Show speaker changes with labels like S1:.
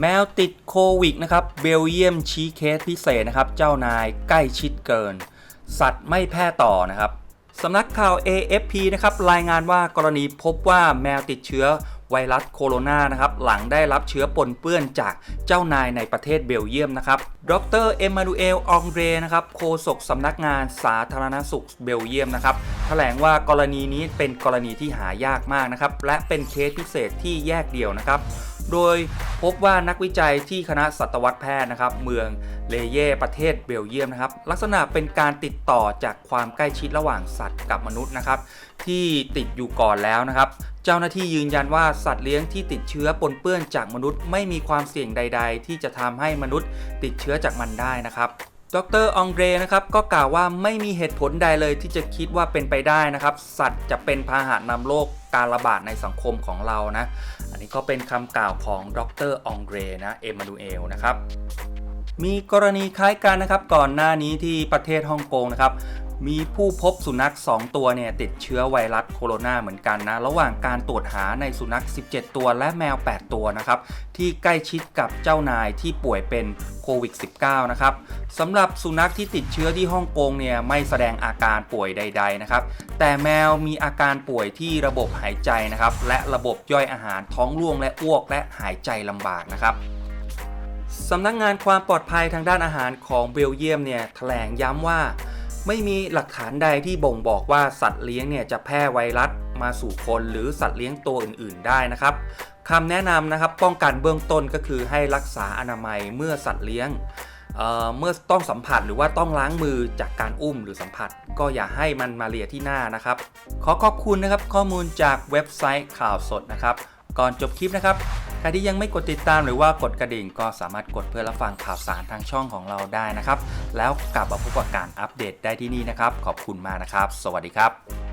S1: แมวติดโควิดนะครับ เบลเยียมชี้เคสพิเศษนะครับ เจ้านายใกล้ชิดเกิน สัตว์ไม่แพร่ต่อนะครับสำนักข่าว AFP นะครับรายงานว่ากรณีพบว่าแมวติดเชื้อไวรัสโคโรนานะครับหลังได้รับเชื้อปนเปื้อนจากเจ้านายในประเทศเบลเยียมนะครับ ดรเอมานูเอลองเดรนะครับโฆษกสำนักงานสาธารณสุขเบลเยียมนะครับ แถลงว่ากรณีนี้เป็นกรณีที่หายากมากนะครับ และเป็นเคสพิเศษที่แยกเดี่ยวนะครับ โดยพบว่านักวิจัยที่คณะสัตวแพทย์นะครับ เมืองเลเย่ประเทศเบลเยียมนะครับ ลักษณะเป็นการติดต่อจากความใกล้ชิดระหว่างสัตว์กับมนุษย์นะครับ ที่ติดอยู่ก่อนแล้วนะครับ เจ้าหน้าที่ยืนยันว่าสัตว์เลี้ยงที่ติดเชื้อปนเปื้อนจากมนุษย์ ไม่มีความเสี่ยงใด ๆ ที่จะทำให้มนุษย์ติดเชื้อจากมันได้นะครับ ดรองเดรนะครับก็กล่าวว่าไม่มีเหตุผลใดเลยที่จะคิดว่าเป็นไปได้นะครับ สัตว์จะเป็นพาหะนำโรคการระบาดในสังคมของเรานะ อันนี้ก็เป็นคำกล่าวของดรองเดรนะเอมานูเอลนะครับมีกรณีคล้ายกันนะครับก่อนหน้านี้ที่ประเทศฮ่องกงนะครับ มีผู้พบสุนัข 2 ตัวเนี่ยติดเชื้อไวรัสโคโรนาเหมือนกันนะ ระหว่างการตรวจหาในสุนัข 17 ตัวและแมว 8 ตัวนะครับ ที่ใกล้ชิดกับเจ้านายที่ป่วยเป็นโควิด -19 นะครับสำหรับสุนัขที่ติดเชื้อที่ฮ่องกงเนี่ยไม่แสดงอาการป่วยใด ๆนะครับ แต่แมวมีอาการป่วยที่ระบบหายใจนะครับ และระบบย่อยอาหารท้องร่วงและอ้วก และหายใจลำบากนะครับสำนักงงานความปลอดภัยทางด้านอาหารของเบลเยียมเนี่ยแถลงย้ำว่า ไม่มีหลักฐานใดที่บ่งบอกว่าสัตว์เลี้ยงเนี่ยจะแพร่ไวรัสมาสู่คนหรือสัตว์เลี้ยงตัวอื่น ๆ ได้นะครับคำแนะนำนะครับป้องกันเบื้องต้นก็คือให้รักษาอนามัยเมื่อสัตว์เลี้ยงเเมื่อต้องสัมผัสหรือว่าต้องล้างมือจากการอุ้มหรือสัมผัส ก็อย่าให้มันมาเลียที่หน้านะครับ ขอขอบคุณนะครับข้อมูลจากเว็บไซต์ข่าวสดนะครับ ก่อนจบคลิปนะครับ ครที่ยังไม่กดติดตามหรือว่ากดกระดิ่งก็สามารถกดเพื่อรับฟังข่าวสารทางช่องของเราได้นะครับ แล้วกลับมาพบกับการอัปเดตได้ที่นี่นะครับ ขอบคุณมากนะครับ สวัสดีครับ